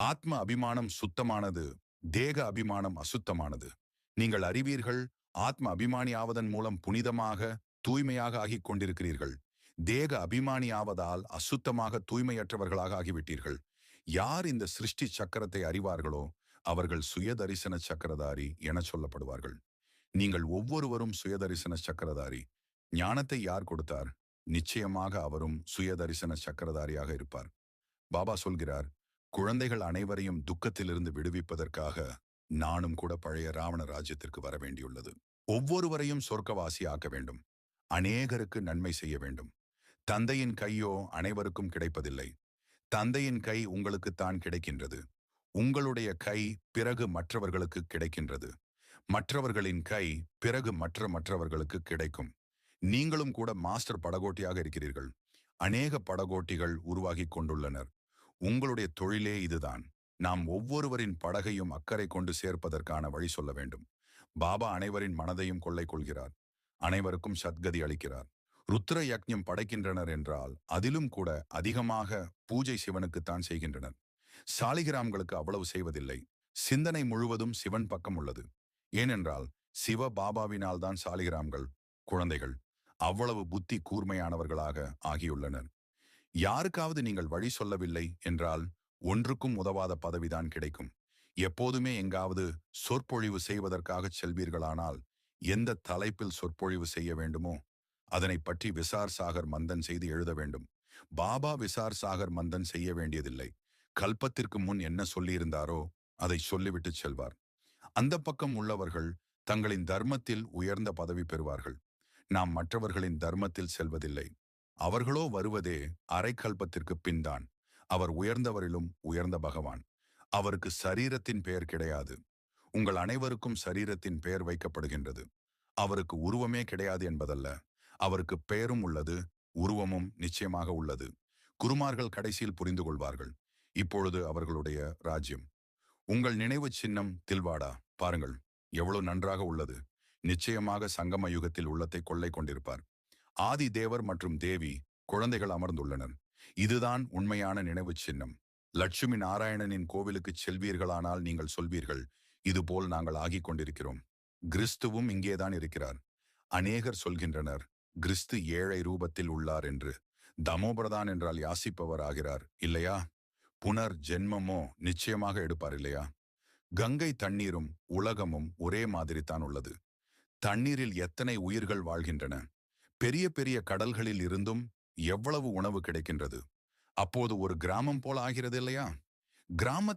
ஆத்ம அபிமானம் சுத்தமானது தேக அபிமானம் அசுத்தமானது. நீங்கள் அறிவீர்கள் ஆத்ம அபிமானி ஆவதன் மூலம் புனிதமாக தூய்மையாக ஆகிக் கொண்டிருக்கிறீர்கள். தேக அபிமானி ஆவதால் அசுத்தமாக தூய்மையற்றவர்களாக ஆகிவிட்டீர்கள். யார் இந்த சிருஷ்டி சக்கரத்தை அறிவார்களோ அவர்கள் சுயதரிசன சக்கரதாரி என சொல்லப்படுவார்கள். நீங்கள் ஒவ்வொருவரும் சுயதரிசன சக்கரதாரி. ஞானத்தை யார் கொடுத்தார்? நிச்சயமாக அவரும் சுயதரிசன சக்கரதாரியாக இருப்பார். பாபா சொல்கிறார் குழந்தைகள் அனைவரையும் துக்கத்திலிருந்து விடுவிப்பதற்காக நானும் கூட பழைய ராவண ராஜ்யத்திற்கு வர வேண்டியுள்ளது. ஒவ்வொருவரையும் சொர்க்கவாசி ஆக்க வேண்டும். அநேகருக்கு நன்மை செய்ய வேண்டும். தந்தையின் கையோ அனைவருக்கும் கிடைப்பதில்லை. தந்தையின் கை உங்களுக்குத்தான் கிடைக்கின்றது. உங்களுடைய கை பிறகு மற்றவர்களுக்கு கிடைக்கின்றது. மற்றவர்களின் கை பிறகு மற்ற மற்றவர்களுக்கு கிடைக்கும். நீங்களும் கூட மாஸ்டர் படகோட்டியாக இருக்கிறீர்கள். அநேக படகோட்டிகள் உருவாகி கொண்டுள்ளனர். உங்களுடைய தொழிலே இதுதான். நாம் ஒவ்வொருவரின் படகையும் அக்கறை கொண்டு சேர்ப்பதற்கான வழி சொல்ல வேண்டும். பாபா அனைவரின் மனதையும் கொள்ளை கொள்கிறார். அனைவருக்கும் சத்கதி அளிக்கிறார். ருத்ர யக்ஞம் படைக்கின்றனர் என்றால் அதிலும் கூட அதிகமாக பூஜை சிவனுக்குத்தான் செய்கின்றனர். சாலிகிராம்களுக்கு அவ்வளவு செய்வதில்லை. சிந்தனை முழுவதும் சிவன் பக்கம் உள்ளது. ஏனென்றால் சிவ பாபாவினால்தான் சாலிகிராம்கள் குழந்தைகள் அவ்வளவு புத்தி கூர்மையானவர்களாக ஆகியுள்ளனர். யாருக்காவது நீங்கள் வழி சொல்லவில்லை என்றால் ஒன்றுக்கும் உதவாத பதவிதான் கிடைக்கும். எப்போதுமே எங்காவது சொற்பொழிவு செய்வதற்காக செல்வீர்களானால் எந்த தலைப்பில் சொற்பொழிவு செய்ய வேண்டுமோ அதனை பற்றி விசார் சாகர் மந்தன் செய்து எழுத வேண்டும். பாபா விசார் சாகர் மந்தன் செய்ய வேண்டியதில்லை. கல்பத்திற்கு முன் என்ன சொல்லியிருந்தாரோ அதை சொல்லிவிட்டு செல்வார். அந்த பக்கம் உள்ளவர்கள் தங்களின் தர்மத்தில் உயர்ந்த பதவி பெறுவார்கள். நாம் மற்றவர்களின் தர்மத்தில் செல்வதில்லை. அவர்களோ வருவதே அரைக்கல்பத்திற்கு பின்தான். அவர் உயர்ந்தவரிலும் உயர்ந்த பகவான். அவருக்கு சரீரத்தின் பெயர் கிடையாது. உங்கள் அனைவருக்கும் சரீரத்தின் பெயர் வைக்கப்படுகின்றது. அவருக்கு உருவமே கிடையாது என்பதல்ல. அவருக்கு பெயரும் உள்ளது உருவமும் நிச்சயமாக உள்ளது. குருமார்கள் கடைசியில் புரிந்து கொள்வார்கள். இப்பொழுது அவர்களுடைய ராஜ்யம். உங்கள் நினைவு சின்னம் தில்வாடா? பாருங்கள் எவ்வளவு நன்றாக உள்ளது. நிச்சயமாக சங்கம யுகத்தில் உள்ளத்தை கொள்ளை கொண்டிருப்பார். ஆதி தேவர் மற்றும் தேவி குழந்தைகள் அமர்ந்துள்ளனர். இதுதான் உண்மையான நினைவு சின்னம். லட்சுமி நாராயணனின் கோவிலுக்கு செல்வீர்களானால் நீங்கள் சொல்வீர்கள் இதுபோல் நாங்கள் ஆகிக் கொண்டிருக்கிறோம். கிறிஸ்துவும் இங்கேதான் இருக்கிறார். அநேகர் சொல்கின்றனர் கிறிஸ்து ஏழை ரூபத்தில் உள்ளார் என்று. தமோபிரதான் என்றால் யாசிப்பவர் ஆகிறார் இல்லையா? புனர் ஜென்மமோ நிச்சயமாக எடுப்பார் இல்லையா? கங்கை தண்ணீரும் உலகமும் ஒரே மாதிரி தான் உள்ளது. தண்ணீரில் எத்தனை உயிர்கள் வாழ்கின்றன? பெரிய பெரிய கடல்களில் இருந்தும் எவ்வளவு உணவு கிடைக்கின்றது? அப்போது ஒரு கிராமம் போல ஆகிறது இல்லையா? கிராம